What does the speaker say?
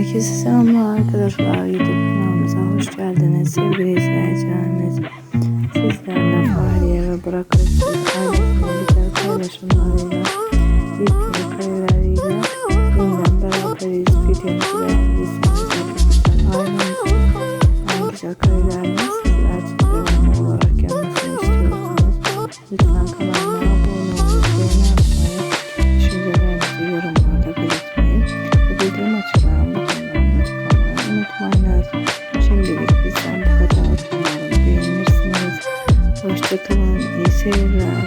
Herkese selamlar arkadaşlar. YouTube kanalımıza hoş geldiniz. Sevgili izleyicilerimiz. Sizlerle Fahriye ve Burak Öztürk güzel paylaşımlarıyla ilgili kareleriyle yeniden beraberiz. Videomuzu beğendiyseniz ailemize en güzel karelerini kadar. Şimdilik bizden bu kadar. Umarım beğenirsiniz. Hoşçakalın. İyi seyirler.